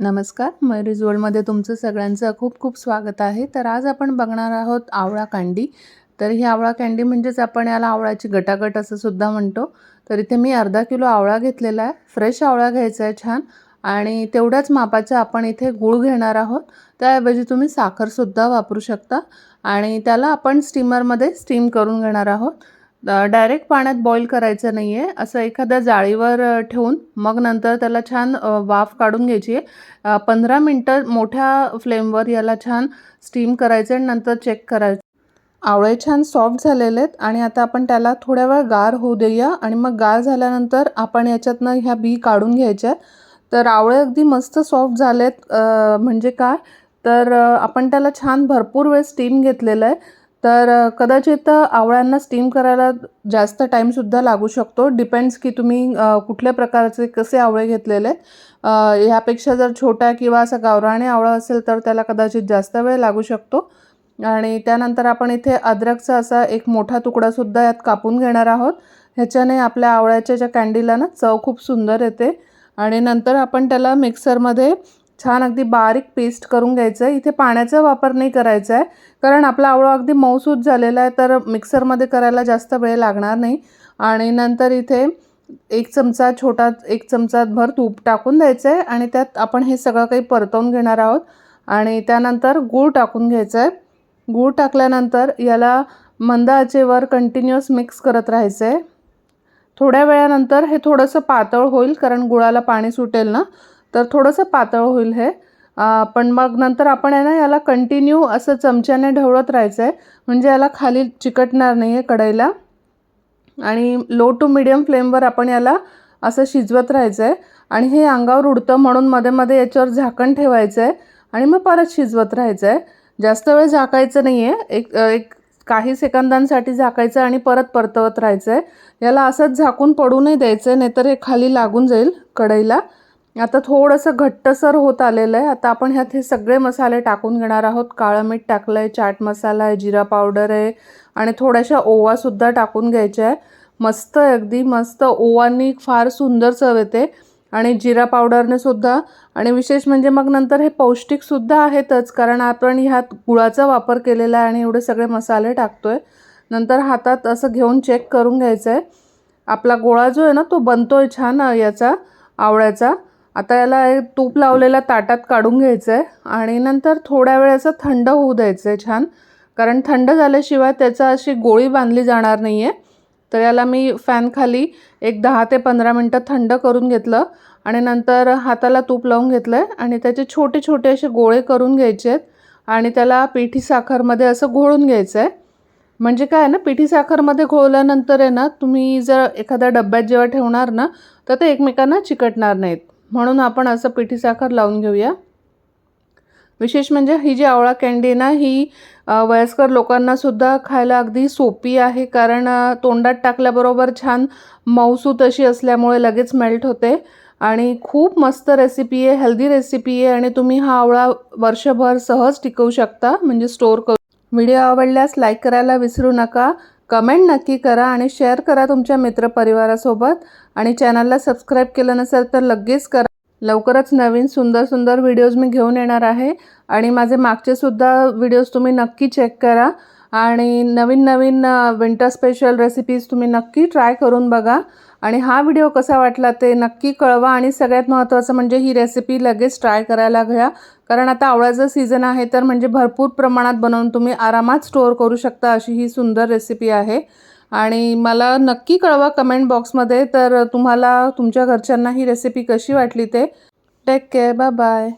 नमस्कार मयुरीज वर्ल्डमध्ये तुमचं सगळ्यांचं खूप खूप स्वागत आहे. तर आज आपण बघणार आहोत आवळा कँडी. तर ही आवळा कँडी म्हणजेच आपण याला आवळ्याची गटागट असं सुद्धा म्हणतो. तर इथे मी अर्धा किलो आवळा घेतलेला आहे. फ्रेश आवळा घ्यायचा आहे छान. आणि तेवढ्याच मापाचा आपण इथे गूळ घेणार आहोत. त्याऐवजी तुम्ही साखरसुद्धा वापरू शकता. आणि त्याला आपण स्टीमरमध्ये स्टीम करून घेणार आहोत. डायरेक्ट पाण्यात बॉईल करायचं नाही आहे असं एखाद्या जाळीवर ठेवून मग नंतर त्याला छान वाफ काढून घ्यायची आहे. पंधरा मिनटं मोठ्या फ्लेमवर याला छान स्टीम करायचं आणि नंतर चेक करायचं आवळे छान सॉफ्ट झालेले आहेत आणि आता आपण त्याला थोड्या वेळ गार होऊ देऊया आणि मग गार झाल्यानंतर आपण याच्यातनं ह्या बी काढून घ्यायच्या तर आवळे अगदी मस्त सॉफ्ट झालेत. आहेत म्हणजे काय? तर आपण त्याला छान भरपूर वेळ स्टीम घेतलेलं आहे. तर कदाचित आवळ्यांना स्टीम करायला जास्त टाईमसुद्धा लागू शकतो. डिपेंड्स की तुम्ही कुठल्या प्रकारचे कसे आवळे घेतलेले. आहेत. ह्यापेक्षा जर छोट्या किंवा असा गावराणी आवळा असेल तर त्याला कदाचित जास्त वेळ लागू शकतो. आणि त्यानंतर आपण इथे अद्रकचा असा एक मोठा तुकडासुद्धा यात कापून घेणार आहोत. ह्याच्याने आपल्या आवळ्याच्या ज्या कँडीला ना चव खूप सुंदर येते. आणि नंतर आपण त्याला मिक्सरमध्ये छान अगदी बारीक पेस्ट करून घ्यायचं आहे इथे पाण्याचा वापर नाही करायचा आहे कारण आपला आवळा अगदी मऊसूत झालेला आहे तर मिक्सरमध्ये करायला जास्त वेळ लागणार नाही. आणि नंतर इथे एक चमचा छोटा एक चमचा भर तूप टाकून द्यायचं आहे आणि त्यात आपण हे सगळं काही परतवून घेणार आहोत. आणि त्यानंतर गूळ टाकून घ्यायचं आहे गूळ टाकल्यानंतर याला मंद आचेवर कंटिन्युअस मिक्स करत राहायचं आहे थोड्या वेळानंतर हे थोडंसं पातळ होईल कारण गुळाला पाणी सुटेल ना. तर थोडंसं पातळ होईल हे. पण मग नंतर आपण आहे ना याला कंटिन्यू असं चमच्याने ढवळत राहायचं आहे म्हणजे याला खाली चिकटणार नाही आहे कढईला. आणि लो टू मिडियम फ्लेमवर आपण याला असं शिजवत राहायचं आहे आणि हे अंगावर उडतं म्हणून मध्ये मध्ये याच्यावर झाकण ठेवायचं आहे आणि मग परत शिजवत राहायचं आहे जास्त वेळ झाकायचं नाही आहे एक एक काही सेकंदांसाठी झाकायचं आणि परत परतवत राहायचं आहे याला असंच झाकून पडू नाही द्यायचं आहे नाहीतर हे खाली लागून जाईल कढईला. आता थोडंसं घट्टसर होत आलेलं आहे. आता आपण ह्यात हे सगळे मसाले टाकून घेणार आहोत. काळं मीठ टाकलं आहे चाट मसाला आहे जिरा पावडर आहे आणि थोड्याशा ओवासुद्धा टाकून घ्यायच्या आहे. मस्त अगदी मस्त ओवांनी फार सुंदर चव येते आणि जिरा पावडरने सुद्धा आणि विशेष म्हणजे मग नंतर हे पौष्टिकसुद्धा आहेतच कारण आपण ह्यात गुळाचा वापर केलेला आहे आणि एवढे सगळे मसाले टाकतो आहे नंतर हातात असं घेऊन चेक करून घ्यायचं आहे आपला गोळा जो आहे ना तो बनतो आहे छान याचा आवळ्याचा. आता याला एक तूप लावलेल्या ताटात काढून घ्यायचं आहे आणि नंतर थोड्या वेळ असं थंड होऊ द्यायचं आहे छान. कारण थंड झाल्याशिवाय त्याचा अशी गोळी बांधली जाणार नाही आहे तर याला मी फॅनखाली एक दहा ते पंधरा मिनटं थंड करून घेतलं आणि नंतर हाताला तूप लावून घेतलं आहे आणि त्याचे छोटे छोटे असे गोळे करून घ्यायचे आहेत आणि त्याला पिठी साखरमध्ये असं घोळून घ्यायचं आहे म्हणजे काय आहे ना पिठी साखरमध्ये घोळल्यानंतर आहे ना तुम्ही जर एखाद्या डब्यात जेव्हा ठेवणार ना तर ते एकमेकांना चिकटणार नाहीत. म्हणून आपण असं पिठी साखर लावून घेऊया. विशेष म्हणजे ही जी आवळा कँडी आहे ना ही वयस्कर लोकांनासुद्धा खायला अगदी सोपी आहे. कारण तोंडात टाकल्याबरोबर छान मऊसूत अशी असल्यामुळे लगेच मेल्ट होते. आणि खूप मस्त रेसिपी आहे हेल्दी रेसिपी आहे आणि तुम्ही हा आवळा वर्षभर सहज टिकवू शकता म्हणजे स्टोअर करू. व्हिडिओ आवडल्यास लाईक करायला विसरू नका. कमेंट नक्की करा आणि शेअर करा तुमच्या मित्रपरिवारासोबत. आणि चॅनलला सबस्क्राईब केलं नसेल तर लगेच करा. लवकरच नवीन सुंदर सुंदर व्हिडिओज मी घेऊन येणार आहे. आणि माझे मागचे सुद्धा व्हिडिओज तुम्ही नक्की चेक करा. आणि नवीन नवीन विंटर स्पेशल रेसिपीज तुम्ही नक्की ट्राय करून बघा. आणि हा व्हिडिओ कसा वाटला ते नक्की कळवा आणि सगळ्यात महत्त्वाचं म्हणजे ही रेसिपी लगेच ट्राय करायला घ्या. कारण आता आवळ्याचं सीझन आहे तर म्हणजे भरपूर प्रमाणात बनवून तुम्ही आरामात स्टोअर करू शकता अशी ही सुंदर रेसिपी आहे. आणि मला नक्की कळवा कमेंट बॉक्समध्ये तर तुम्हाला तुमच्या घरच्यांना ही रेसिपी कशी वाटली ते. Take care bye bye